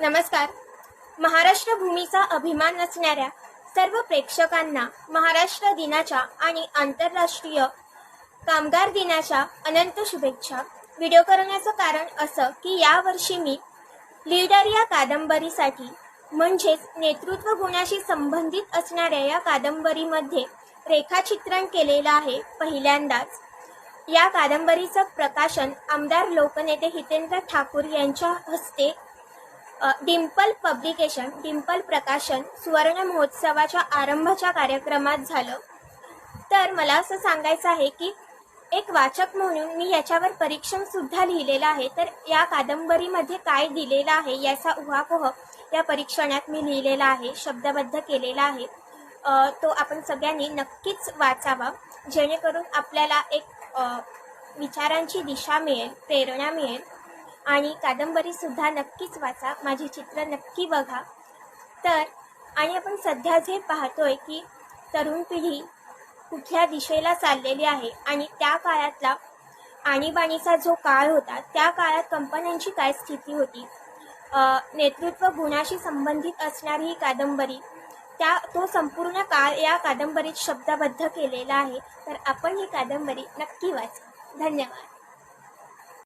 नमस्कार. महाराष्ट्र भूमीचा अभिमान असणाऱ्या सर्व प्रेक्षकांना महाराष्ट्र दिनाच्या आणि आंतरराष्ट्रीय कामगार दिनाच्या अनंत शुभेच्छा. व्हिडिओ करण्याचं कारण असं की यावर्षी मी लीडर या कादंबरीसाठी म्हणजेच नेतृत्व गुणाशी संबंधित असणाऱ्या या कादंबरीमध्ये रेखाचित्रण केलेलं आहे पहिल्यांदाच. या कादंबरीचं प्रकाशन आमदार लोकनेते हितेंद्र ठाकूर यांच्या हस्ते डिम्पल पब्लिकेशन डिम्पल प्रकाशन सुवर्ण महोत्सवाच्या आरंभाच्या कार्यक्रमात झालं. तर मला असं सांगायचं आहे की एक वाचक म्हणून मी याच्यावर परीक्षण सुद्धा लिहिलेलं आहे. तर या कादंबरीमध्ये काय दिलेलं आहे याचा उहापोह या परीक्षणात मी लिहिलेला आहे शब्दबद्ध केलेला आहे. तो आपण सगळ्यांनी नक्कीच वाचावा. जेणेकरून आपल्याला एक विचारांची दिशा मिळेल प्रेरणा मिळेल. आणि कादंबरीसुद्धा नक्कीच वाचा माझी चित्र नक्की बघा. तर आणि आपण सध्या जे पाहतो आहे की तरुण पिढी कुठल्या दिशेला चाललेली आहे आणि त्या काळातला आणीबाणीचा जो काळ होता त्या काळात कंपन्यांची काय स्थिती होती? नेतृत्व गुणाशी संबंधित असणारी ही कादंबरी त्या तो संपूर्ण काळ या कादंबरीत शब्दबद्ध केलेला आहे. तर आपण ही कादंबरी नक्की वाचा. धन्यवाद.